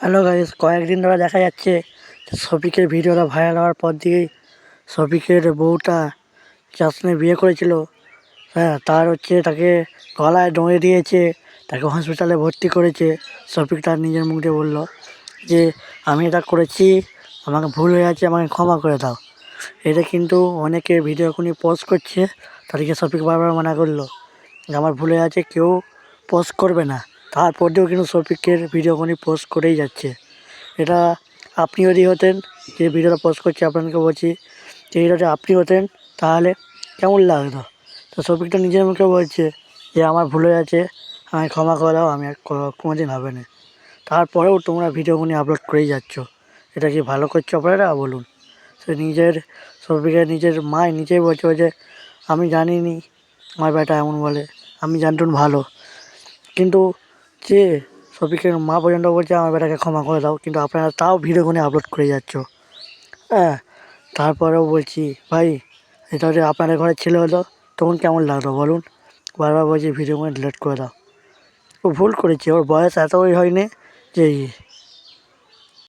Hello guys কয়েকদিন ধরে দেখা যাচ্ছে শফিকের ভিডিওটা ভাইরাল হওয়ার পর দিয়েই শফিকের বউটা সঙ্গে বিয়ে করেছিল। হ্যাঁ তার হচ্ছে তাকে গলায় দড়ি দিয়েছে, তাকে হসপিটালে ভর্তি করেছে। শফিক তার নিজের মুখ দিয়ে বলল যে, আমি এটা করেছি, আমাকে ভুল হয়ে আছে, আমাকে ক্ষমা করে দাও। এটা কিন্তু অনেকে ভিডিও এখনই পোস্ট করছে, তাদেরকে শফিক বারবার মানা করল আমার ভুল হয়ে আছে, কেউ পোস্ট করবে না। তারপর দিয়েও কিন্তু শফিকের ভিডিও এখনই পোস্ট করেই যাচ্ছে। এটা আপনি যদি হতেন, যে ভিডিওটা পোস্ট করছে, আপনাকে বলছি যে এটা আপনি হতেন, তাহলে কেমন লাগতো? তো শফিকটা নিজের মুখে বলছে যে, আমার ভুল গেছে, আমায় ক্ষমা করে দাও, আমি আর কোনো- কোনোদিন হবে না। তারপরেও তোমরা ভিডিওগুলি আপলোড করেই যাচ্ছ। এটা কি ভালো করছ আপনারা, বলুন। সে নিজের শফিকের নিজের মাই নিজেই বলছে যে, আমি জানিনি, আমার বেটা এমন বলে, আমি জানতুন ভালো। কিন্তু যে শফিকের মা পর্যন্ত বলছে, আমার বেটাকে ক্ষমা করে দাও। কিন্তু আপনারা তাও ভিডিও কোনে আপলোড করে যাচ্ছ। হ্যাঁ তারপরেও বলছি, ভাই, এটা যদি আপনাদের ঘরে ছেলে হলো, তখন কেমন লাগল বলুন? বারবার বলছি, ভিডিও কোনে ডিলেট করে দাও। ও ভুল করেছে, ওর বয়স এতই হয়নি যে